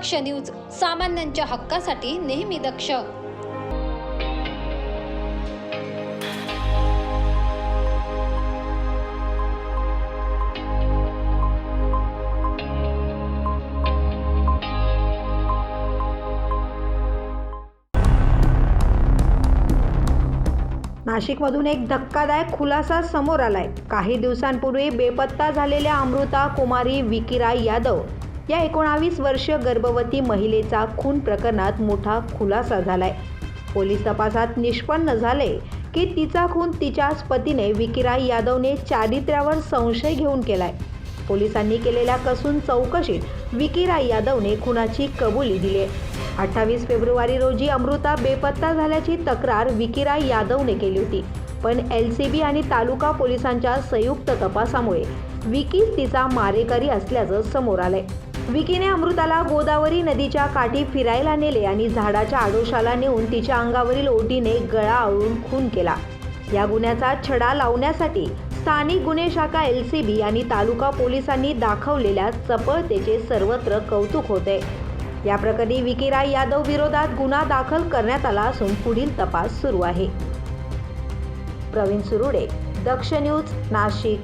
दक्ष news सामान्यांच्या हक्कासाठी नेहमी दक्ष. नाशिकमधून एक धक्कादायक खुलासा समोर आलाय. काही दिवसांपूर्वी बेपत्ता झालेल्या अमृता कुमारी विकिराय यादव या एकोणावीस वर्ष गर्भवती महिलेचा खून प्रकरणात मोठा खुलासा झालाय. पोलीस तपासात निष्पन्न झाले की तिचा खून तिच्याच पतीने विकिराय यादवने चारित्र्यावर संशय घेऊन केलाय. पोलिसांनी केलेल्या कसून चौकशीत विकिराय यादवने खुनाची कबुली दिली आहे अठ्ठावीस फेब्रुवारी रोजी अमृता बेपत्ता झाल्याची तक्रार विकिराय यादवने केली होती पण एल सी बी आणि तालुका पोलिसांच्या संयुक्त तपासामुळे विकीच तिचा मारेकरी असल्याचं समोर आलंय. विकीने अमृताला गोदावरी नदीच्या काठी फिरायला नेले आणि झाडाच्या आडोशाला नेऊन तिच्या अंगावरील ओटीने गळा आळून खून केला. या गुन्ह्याचा छडा लावण्यासाठी स्थानिक गुन्हे शाखा एल सी बी आणि तालुका पोलिसांनी दाखवलेल्या चपळतेचे सर्वत्र कौतुक होते. या प्रकरणी विकीराय यादव विरोधात गुन्हा दाखल करण्यात आला असून पुढील तपास सुरू आहे. प्रवीण सुरुडे दक्ष न्यूज नाशिक.